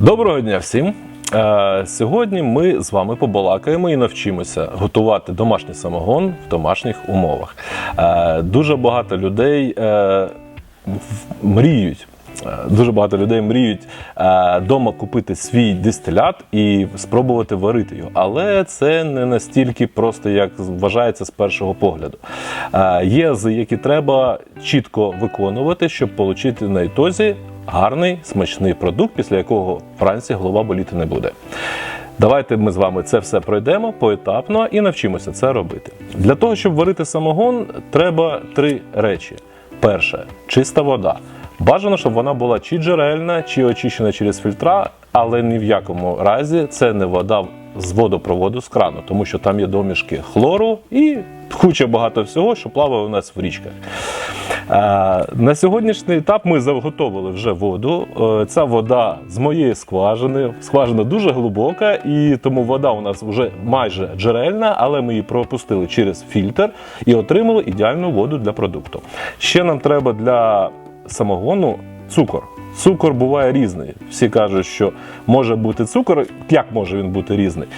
Доброго дня всім! Е, Сьогодні ми з вами побалакаємо і навчимося готувати домашній самогон в домашніх умовах. Е, Дуже багато людей е, мріють. е, Дуже багато людей мріють вдома купити свій дистилят і спробувати варити його. Але це не настільки просто, як вважається з першого погляду. Е, Є які треба чітко виконувати, щоб отримати на ітозі гарний смачний продукт, після якого вранці голова боліти не буде. Давайте ми з вами це все пройдемо поетапно і навчимося це робити. Для того, щоб варити самогон, треба три речі: перше чиста вода. Бажано, щоб вона була чи джерельна, чи очищена через фільтра, але ні в якому разі це не вода з водопроводу з крану, тому що там є домішки хлору і куча багато всього, що плаває у нас в річках. Е, На сьогоднішній етап ми заготовили вже воду. Е, Ця вода з моєї скважини. Скважина дуже глибока, і тому вода у нас вже майже джерельна, але ми її пропустили через фільтр і отримали ідеальну воду для продукту. Ще нам треба для самогону цукор. Цукор буває різний. Всі кажуть, що може бути цукор. Як може він бути різний?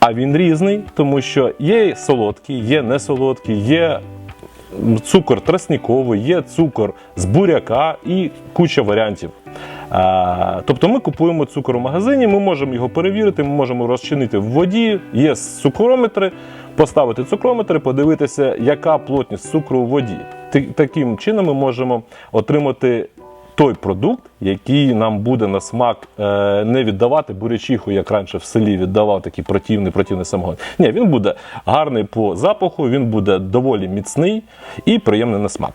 А він різний, тому що є солодкий, є несолодкий, є цукор тростниковий, є цукор з буряка і куча варіантів. Тобто ми купуємо цукор у магазині, ми можемо його перевірити, ми можемо розчинити в воді, є цукрометри, поставити цукрометри, подивитися, яка плотність цукру у воді. Таким чином ми можемо отримати той продукт, який нам буде на смак е, не віддавати бурячиху, як раніше в селі віддавав такий противний противний самогон. Ні, він буде гарний по запаху, він буде доволі міцний і приємний на смак.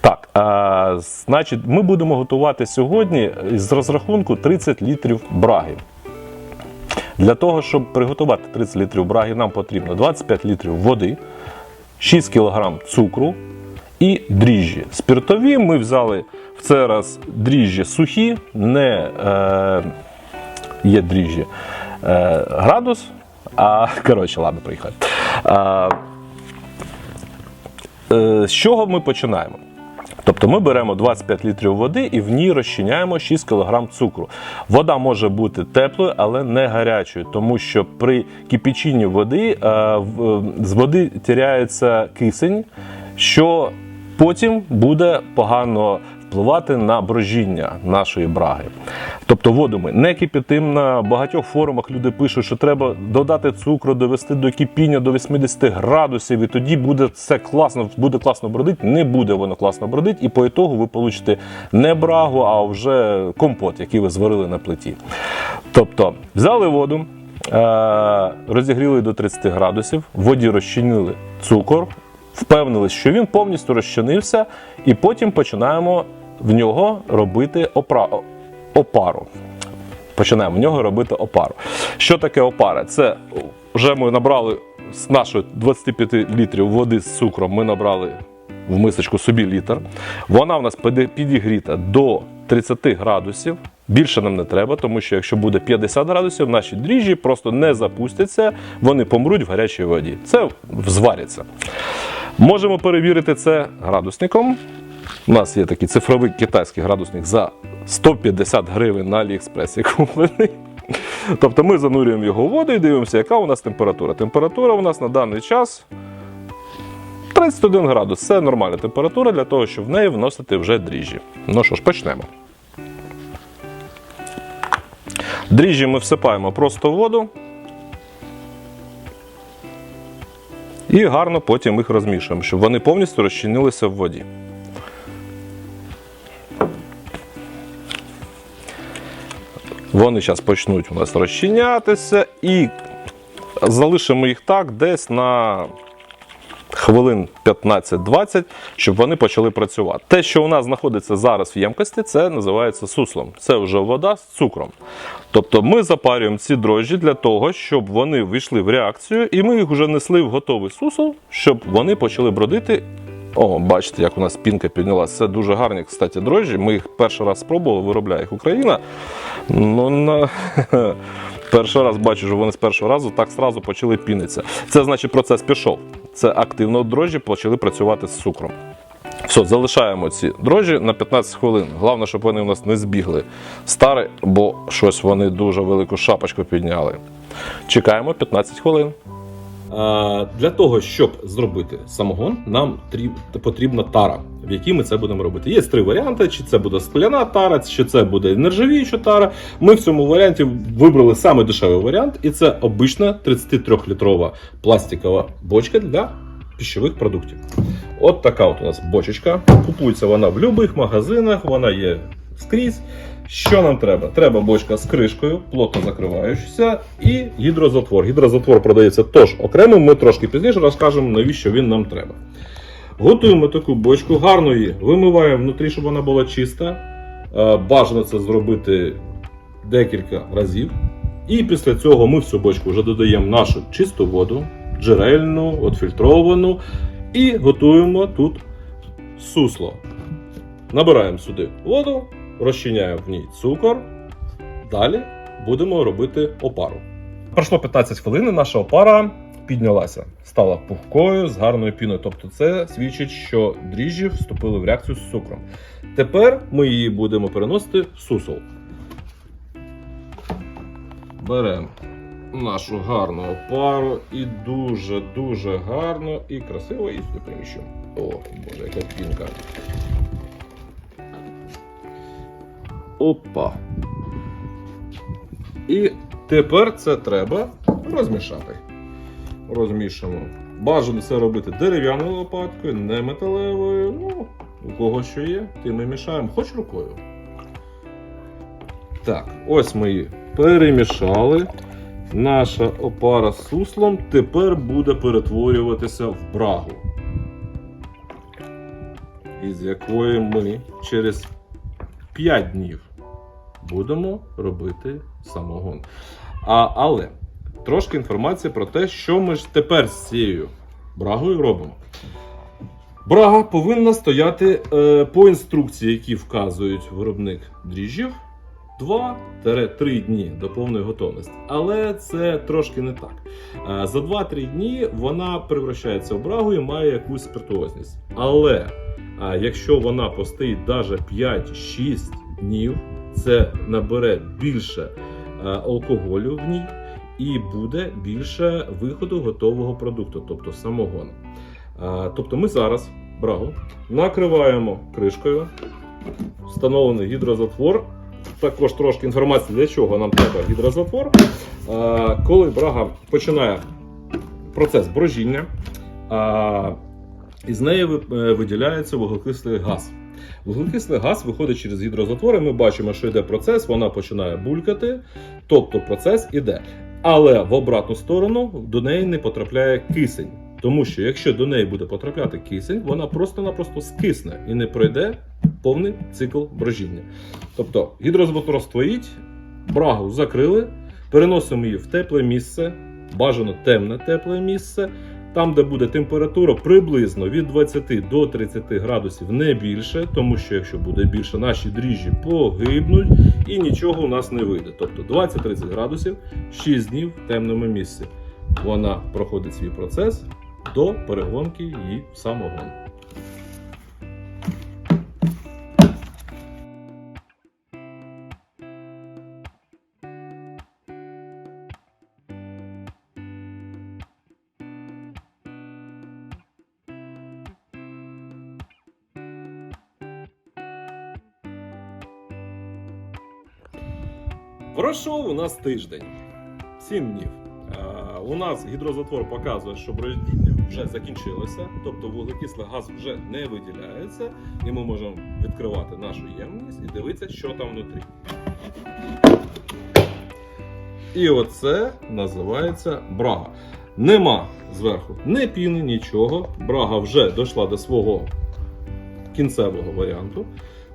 Так, а, значить, ми будемо готувати сьогодні з розрахунку 30 літрів браги. Для того, щоб приготувати 30 літрів браги, нам потрібно 25 літрів води, 6 кг цукру і дріжджі. Спиртові ми взяли в цей раз дріжджі сухі, не е, є дріжджі е, градус. А коротше, ладно, приїхали. Е, з чого ми починаємо? Тобто ми беремо 25 літрів води і в ній розчиняємо 6 кг цукру. Вода може бути теплою, але не гарячою, тому що при кипяченні води е, з води тіряється кисень, що потім буде погано впливати на брожіння нашої браги. Тобто воду ми не кипятимо. На багатьох форумах люди пишуть, що треба додати цукру, довести до кипіння до 80 градусів, і тоді буде все класно, буде класно бродити. Не буде воно класно бродити, і по ітогу ви получите не брагу, а вже компот, який ви зварили на плиті. Тобто, взяли воду, е, розігріли до 30 градусів, воді розчинили цукор, впевнились, що він повністю розчинився, і потім починаємо в нього робити опра... опару. Починаємо в нього робити опару. Що таке опара? Це вже ми набрали з нашої 25 літрів води з цукром, ми набрали в мисочку собі літр. Вона в нас підігріта до 30 градусів. Більше нам не треба, тому що якщо буде 50 градусів, наші дріжджі просто не запустяться, вони помруть в гарячій воді. Це звариться. Можемо перевірити це градусником. У нас є такий цифровий китайський градусник за 150 гривень на Аліекспресі куплений. Тобто ми занурюємо його в воду і дивимося, яка у нас температура. Температура у нас на даний час 31 градус. Це нормальна температура для того, щоб в неї вносити вже дріжджі. Ну що ж, почнемо. Дріжджі ми всипаємо просто в воду. І гарно потім їх розмішуємо, щоб вони повністю розчинилися в воді. Вони зараз почнуть у нас розчинятися і залишимо їх так десь на хвилин 15-20, щоб вони почали працювати. Те, що у нас знаходиться зараз в ємкості, це називається суслом. Це вже вода з цукром. Тобто ми запарюємо ці дрожжі для того, щоб вони війшли в реакцію, і ми їх вже несли в готовий сусол, щоб вони почали бродити. О, бачите, як у нас пінка піднялася. Це дуже гарні, кстати, дрожжі. Ми їх перший раз спробували, виробляє їх Україна. Ну, на... Перший раз бачу, що вони з першого разу так зразу почали пінитися. Це значить процес пішов. Це активно дрожжі почали працювати з цукром. Все, залишаємо ці дрожжі на 15 хвилин. Головне, щоб вони у нас не збігли старі, бо щось вони дуже велику шапочку підняли. Чекаємо 15 хвилин. Для того, щоб зробити самогон, нам потрібна тара, в якій ми це будемо робити. Є три варіанти: чи це буде скляна тара, чи це буде нержавіюча тара. Ми в цьому варіанті вибрали саме дешевий варіант, і це обична 33-літрова пластикова бочка для пищових продуктів. От така от у нас бочечка. Купується вона в будь-яких магазинах, вона є скрізь. Що нам треба? Треба бочка з кришкою, плотно закриваючися, і гідрозатвор. Гідрозатвор продається теж окремо. Ми трошки пізніше розкажемо, навіщо він нам треба. Готуємо таку бочку, гарно її вимиваємо внутрі, щоб вона була чиста. Е, Бажано це зробити декілька разів. І після цього ми в цю бочку вже додаємо нашу чисту воду, джерельну, от фільтровану, і готуємо тут сусло. Набираємо сюди воду, розчиняємо в ній цукор. Далі будемо робити опару. Пройшло 15 хвилин, наша опара піднялася, стала пухкою з гарною піною. Тобто, це свідчить, що дріжджі вступили в реакцію з цукром. Тепер ми її будемо переносити в сусол. Беремо нашу гарну опару і дуже-дуже гарно і красиво її сюди приміщуємо. О, боже, яка пінка. Опа. І тепер це треба розмішати. Розмішуємо. Бажано це робити дерев'яною лопаткою, не металевою. Ну, у кого що є, тим ми мішаємо, хоч рукою. Так, ось ми її перемішали. Наша опара з суслом тепер буде перетворюватися в брагу, із якої ми через 5 днів будемо робити самогон. А, але трошки інформації про те, що ми ж тепер з цією брагою робимо. Брага повинна стояти е, по інструкції, які вказують виробник дріжджів. 2-3 дні до повної готовності. Але це трошки не так. Е, За 2-3 дні вона превращається в брагу і має якусь спиртуозність. Але а якщо вона постоїть навіть 5-6 днів, це набере більше е, алкоголю в ній і буде більше виходу готового продукту, тобто самогону. Тобто ми зараз брагу накриваємо кришкою, встановлений гідрозатвор. Також трошки інформації, для чого нам треба гідрозатвор. Коли брага починає процес брожіння, із неї е, виділяється вуглекислий газ. Вуглекислий газ виходить через гідрозатвори. Ми бачимо, що йде процес, вона починає булькати, тобто процес іде. Але в обратну сторону до неї не потрапляє кисень. Тому що якщо до неї буде потрапляти кисень, вона просто-напросто скисне і не пройде повний цикл брожіння. Тобто гідрозатвор стоїть, брагу закрили, переносимо її в тепле місце, бажано темне тепле місце, там, де буде температура приблизно від 20 до 30 градусів, не більше, тому що якщо буде більше, наші дріжджі погибнуть і нічого у нас не вийде. Тобто 20-30 градусів, 6 днів в темному місці. Вона проходить свій процес до перегонки її в самогон. Пройшов у нас тиждень, 7 днів. Е, У нас гідрозатвор показує, що бродіння вже закінчилося, тобто вуглекислий газ вже не виділяється, і ми можемо відкривати нашу ємність і дивитися, що там внутрі. І оце називається брага. Нема зверху ні піни, нічого. Брага вже дійшла до свого кінцевого варіанту.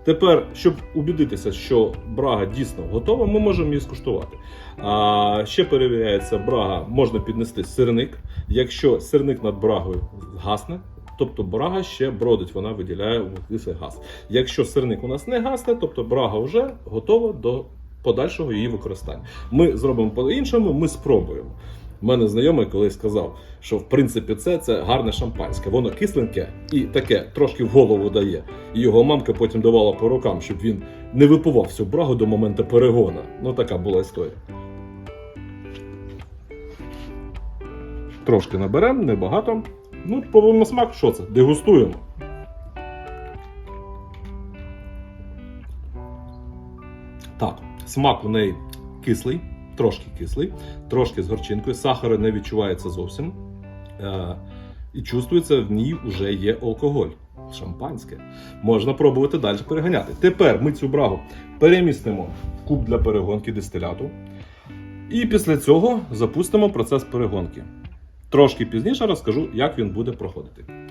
Тепер, щоб убідитися, що брага дійсно готова, ми можемо її скуштувати. А, ще перевіряється брага, можна піднести сирник. Якщо сирник над брагою гасне, тобто брага ще бродить, вона виділяє вуглекислий газ. Якщо сирник у нас не гасне, тобто брага вже готова до подальшого її використання. Ми зробимо по-іншому, ми спробуємо. У мене знайомий колись сказав, що в принципі це, це гарне шампанське. Воно кисленьке і таке трошки в голову дає. І його мамка потім давала по рукам, щоб він не випивав всю брагу до моменту перегона. Ну така була історія. Трошки наберемо, небагато. Ну, пробуємо смак, що це? Дегустуємо. Так, смак у неї кислий, трошки кислий, трошки з горчинкою. Сахару не відчувається зовсім. Е, і чувствується, в ній вже є алкоголь. Шампанське. Можна пробувати далі переганяти. Тепер ми цю брагу перемістимо в куб для перегонки дистиляту. І після цього запустимо процес перегонки. Трошки пізніше розкажу, як він буде проходити.